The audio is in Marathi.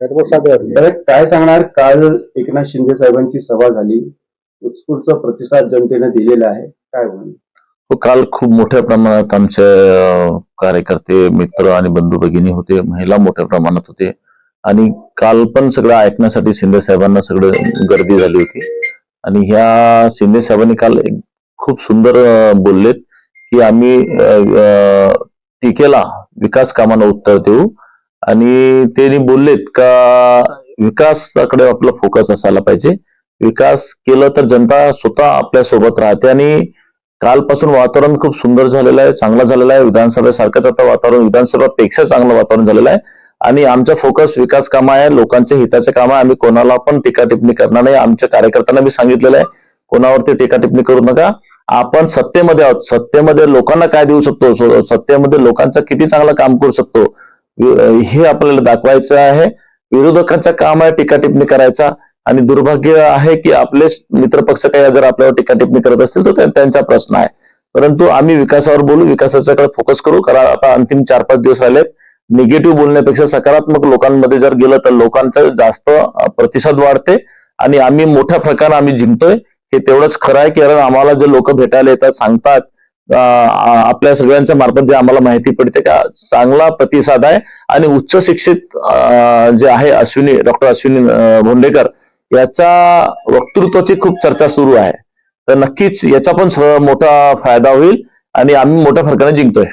तर काय सांगणार? काल एकनाथ शिंदे साहेबांची सभा झाली. उत्स्फूर्त प्रतिसाद जनतेने दिलेला आहे. काय म्हणून हो, काल खूप मोठ्या प्रमाणात आमचे कार्यकर्ते मित्र आणि बंधू भगिनी होते. महिला मोठ्या प्रमाणात होते. आणि काल पण सगळं ऐकण्यासाठी शिंदे साहेबांना सगळं गर्दी झाली होती. आणि ह्या शिंदे साहेबांनी काल खूप सुंदर बोललेत की आम्ही टीकेला विकास कामांना उत्तर देऊ. आणि त्यांनी बोललेत का विकासाकडे आपला फोकस असायला पाहिजे. विकास केलं तर जनता स्वतः आपल्यासोबत राहते आणि कालपासून वातावरण खूप सुंदर झालेलं आहे चांगलं झालेलं आहे. विधानसभेसारखंच आता वातावरण विधानसभापेक्षा चांगलं वातावरण झालेलं आहे. आणि आमचा फोकस विकास काम आहे लोकांच्या हिताचे काम आहे. आम्ही कोणाला पण टीका टिप्पणी करणार नाही. आमच्या कार्यकर्त्यांना मी सांगितलेलं आहे कोणावरती टीका टिप्पणी करू नका. आपण सत्तेमध्ये आहोत. सत्तेमध्ये लोकांना काय देऊ शकतो? सत्तेमध्ये लोकांचं किती चांगलं काम करू शकतो? हे आपल्याला दाखवायचं आहे. विरोधकांचं काम आहे टीका टिप्पणी करायचा आणि दुर्भाग्य आहे की आपले मित्र पक्ष काही जर आपल्यावर टीका टिप्पणी करत असतील तर त्यांचा प्रश्न आहे. परंतु आम्ही विकासावर बोलू विकासाच्याकडे फोकस करू कारण आता अंतिम चार पाच दिवस आलेत. निगेटिव्ह बोलण्यापेक्षा सकारात्मक लोकांमध्ये जर गेलं तर लोकांचा जास्त प्रतिसाद वाढते आणि आम्ही मोठ्या प्रकारे आम्ही जिंकतोय. हे तेवढंच खरं आहे कारण आम्हाला जे लोक भेटायला येतात सांगतात आपल्या सगळ्यांच्या मार्फत जे आम्हाला माहिती पडते का चांगला प्रतिसाद आहे. आणि उच्च शिक्षित जे आहे अश्विनी डॉक्टर अश्विनी भोंडेकर याच्या वक्तृत्वाची खूप चर्चा सुरू आहे. तर नक्कीच याचा पण मोठा फायदा होईल आणि आम्ही मोठ्या फरकाने जिंकतोय.